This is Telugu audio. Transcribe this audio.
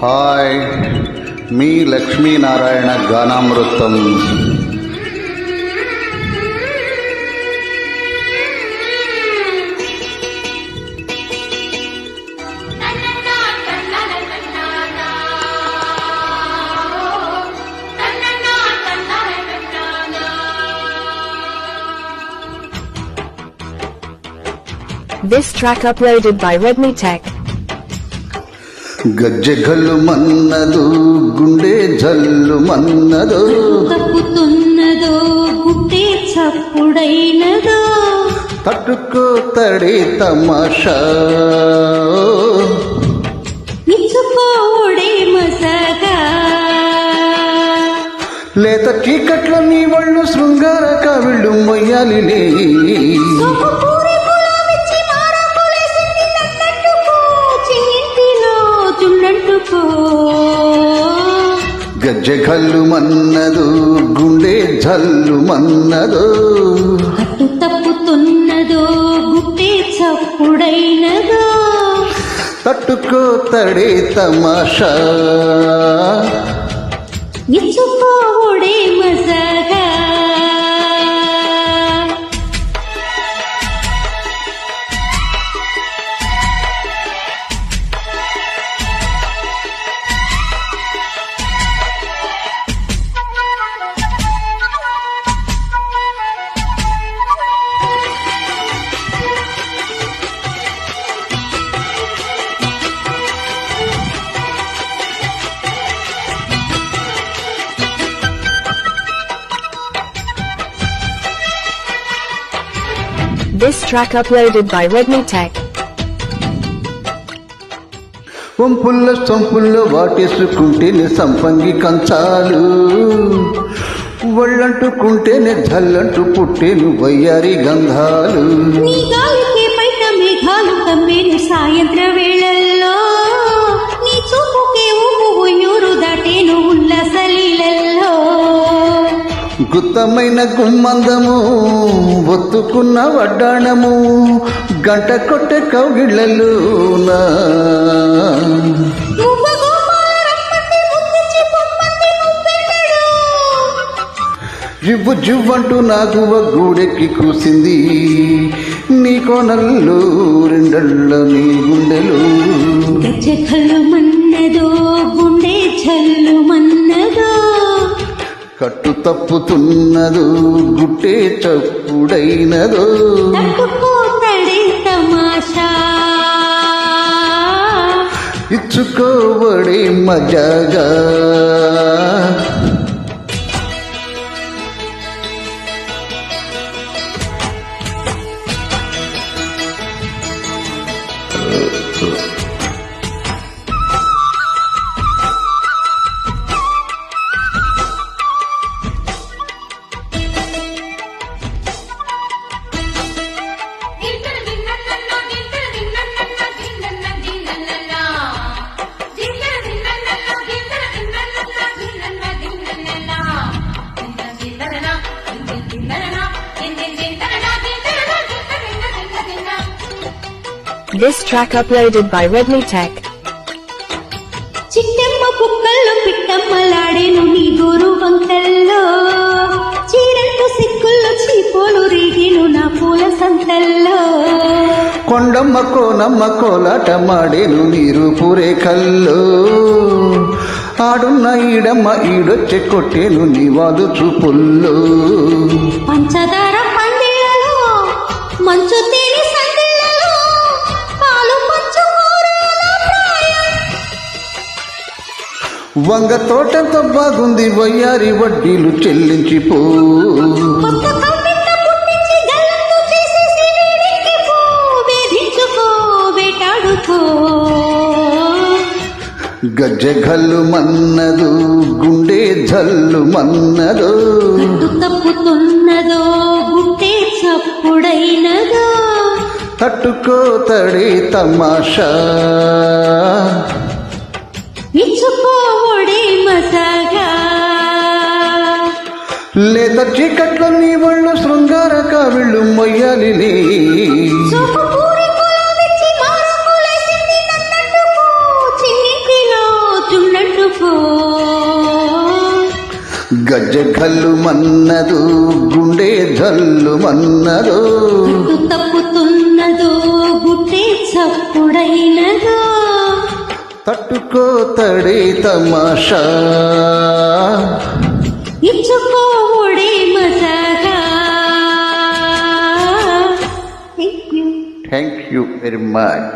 Hi me Lakshminarayana Ganamrutham This track uploaded by Redmi Tech. గజ్జె గల్లు మన్నదు గుండె జల్లు మన్నదు. తప్పుతున్నదో గుట్టే చప్పుడైనదో. తట్టుకో తడి తమాషా. ఇచ్చుకోడే మసగా. లేత చీకట్ల నీ ఒళ్ళు శృంగార కవిళ్ళు మొయ్యాలిలే సొమ్ము గజ్జె గల్లు మన్నదు గుండె జల్లు మన్నదు. అటు తప్పుతున్నదో గుట్టే చప్పుడైనదో. తట్టుకో తడి తమాషా. ఇచ్చుకోడే మసగా This track uploaded by Redmi Tech. వంపుల్ల సొంపుల్లో వాటేసుకుంటేనే సంపంగి కంచాలు. ఒళ్ళంటుకుంటేనే జల్లంటూ పుట్టేను వయ్యారి గంధాలు. సాయంత్ర వేళల్లో గుత్తమైన గుమ్మందము ఒత్తుకున్న వడ్డాణము గంట కొట్టే కౌగిళ్ళలు జువ్వు జువ్వంటూ రమ్మంది జివ్వు గూడెక్కి కూసింది. నీ కోనల్లో రెండళ్ళ నీ గుండెలు. మన్నదో తప్పుతున్నదు గుట్టే తట్టుకోతడే తమాషా. ఇచ్చుకోవడే This track uploaded by Redmi Tech. Chittemma కుక్కల్లో పిట్టమ్మలాడేను నీ గోరు వంకల్లో. చీరంటు సిక్కుల్లో చీపోలు రేగేను నా పూల సంతల్లో. కొండమ్మ కోనమ్మ కోలాట మాడేను నీరు పూరే కల్లో ఆడున్న ఈడమ్మ ఈడొచ్చె కొట్టేను నీ వాదు చూపుల్లో. పంచదార వంగ తోటంత బాగుంది వయ్యారి వడ్డీలు చెల్లించిపో గజ్జె గల్లు మన్నదు గుండె జల్లు మన్నదు. తప్పుతున్నదో చప్పుడైనదో. తట్టుకో తడి తమాషా. మసగా. లేత చీకట్లో నీ ఒళ్ళు శృంగార కవిళ్ళు మొయ్యాలి గజ్జ గల్లు మన్నదు గుండె జల్లు మన్నదు. తప్పుతున్నదో గుట్టే చప్పుడైనదో. తట్టుకో తడే తమాషా. ఇచ్చుకోవుడే మజాగా thank you thank you very much